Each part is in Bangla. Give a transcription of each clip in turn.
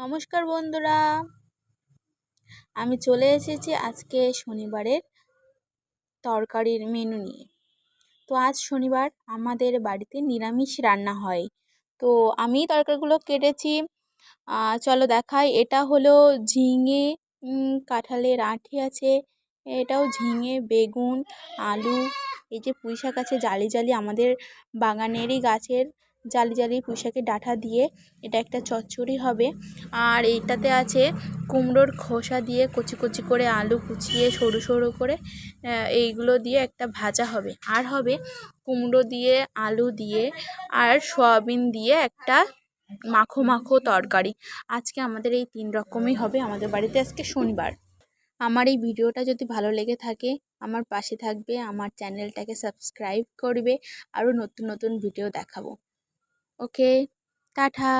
নমস্কার বন্ধুরা। আমি চলে এসেছি আজকে শনিবারের তরকারির মেনু নিয়ে। তো আজ শনিবার আমাদের বাড়িতে নিরামিষ রান্না হয়। তো আমি তরকারিগুলো কেটেছি। চলো দেখাই। এটা হলো ঝিঙে কাঁঠালের আঁটি আছে। এটাও ঝিঙে, বেগুন, আলু, এই যে পুঁই শাক আছে, জালি জালি আমাদের বাগানেরই গাছের জালি জালি পুঁইশাকের ডাঁটা দিয়ে এটা একটা চচ্চড়ি হবে। আর এইটাতে আছে কুমড়োর খোসা দিয়ে কচি কচি করে আলু কুচিয়ে সরু সরু করে এইগুলো দিয়ে একটা ভাজা হবে। আর হবে কুমড়ো দিয়ে, আলু দিয়ে আর সয়াবিন দিয়ে একটা মাখো মাখো তরকারি। আজকে আমাদের এই তিন রকমই হবে। আমাদের বাড়িতে আজকে শনিবার। আমার এই ভিডিওটা যদি ভালো লেগে থাকে, আমার পাশে থাকবে, আমার চ্যানেলটাকে সাবস্ক্রাইব করবে, আরও নতুন নতুন ভিডিও দেখাবো। Okay, tata.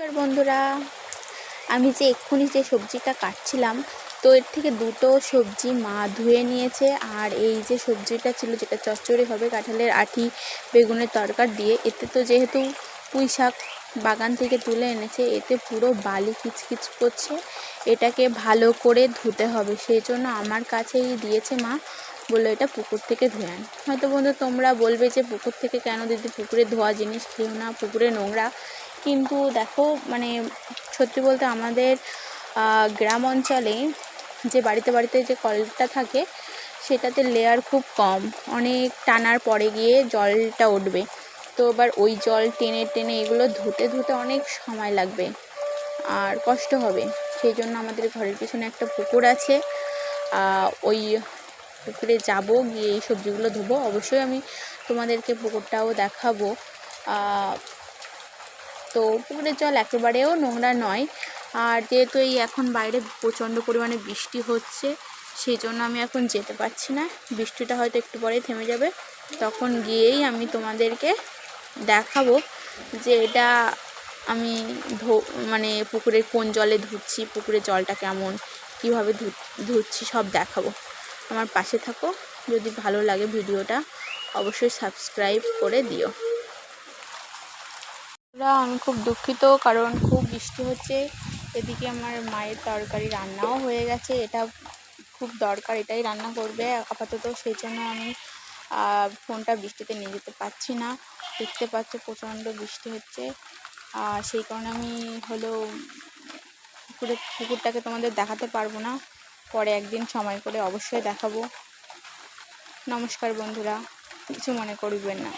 বন্ধুরা। আমি যে এক্ষুনি যে সবজিটা কাটছিলাম, তো এর থেকে দুটো সবজি মা ধুয়ে নিয়েছে। আর এই যে সবজিটা ছিল যেটা চচ্চড়ি হবে কাঁঠালের আঠি, বেগুনের তরকার দিয়ে, এতে তো যেহেতু পুঁই শাক বাগান থেকে তুলে এনেছে, এতে পুরো বালি কিচকিচ করছে। এটাকে ভালো করে ধুতে হবে সেই জন্য আমার কাছেই দিয়েছে মা। বলল, এটা পুকুর থেকে ধুয়ে। আন হয়তো বন্ধু তোমরা বলবে যে, পুকুর থেকে কেন দিদি? পুকুরে ধোয়া জিনিস খেও না, পুকুরে নোংরা। কিন্তু দেখো মানে সত্যি বলতে আমাদের গ্রাম অঞ্চলে যে বাড়িতে বাড়িতে যে কলটা থাকে, সেটাতে লেয়ার খুব কম। অনেক টানার পরে গিয়ে জলটা উঠবে। তো এবার ওই জল টেনে টেনে এগুলো ধুতে ধুতে অনেক সময় লাগবে আর কষ্ট হবে। সেই জন্য আমাদের ঘরের পিছনে একটা পুকুর আছে। ওই পুকুরে যাব, গিয়ে এই সবজিগুলো ধোবো। অবশ্যই আমি তোমাদেরকে পুকুরটাও দেখাবো। তো পুকুরের জল একেবারেও নোংরা নয়। আর যেহেতু এই এখন বাইরে প্রচণ্ড পরিমাণে বৃষ্টি হচ্ছে, সেই জন্য আমি এখন যেতে পারছি না। বৃষ্টিটা হয়তো একটু পরে থেমে যাবে। তখন গিয়েই আমি তোমাদেরকে দেখাবো যে এটা আমি ধো মানে পুকুরের কোন জলে ধুচ্ছি, পুকুরের জলটা কেমন, কীভাবে ধু, ধুচ্ছি সব দেখাবো। আমার পাশে থাকো। যদি ভালো লাগে ভিডিওটা, অবশ্যই সাবস্ক্রাইব করে দিও। আমি খুব দুঃখিত কারণ খুব বৃষ্টি হচ্ছে। এদিকে আমার মায়ের তরকারি রান্নাও হয়ে গেছে। এটা খুব দরকার, এটাই রান্না করবে। আপাতত সেই জন্য আমি ফোনটা বৃষ্টিতে নিয়ে যেতে পারছি না। দেখতে পাচ্ছ প্রচণ্ড বৃষ্টি হচ্ছে। সেই কারণে আমি হলো পুকুরে, পুকুরটাকে তোমাদের দেখাতে পারব না। পরে একদিন সময় করে অবশ্যই দেখাবো। নমস্কার বন্ধুরা কিছু মনে করবেন না।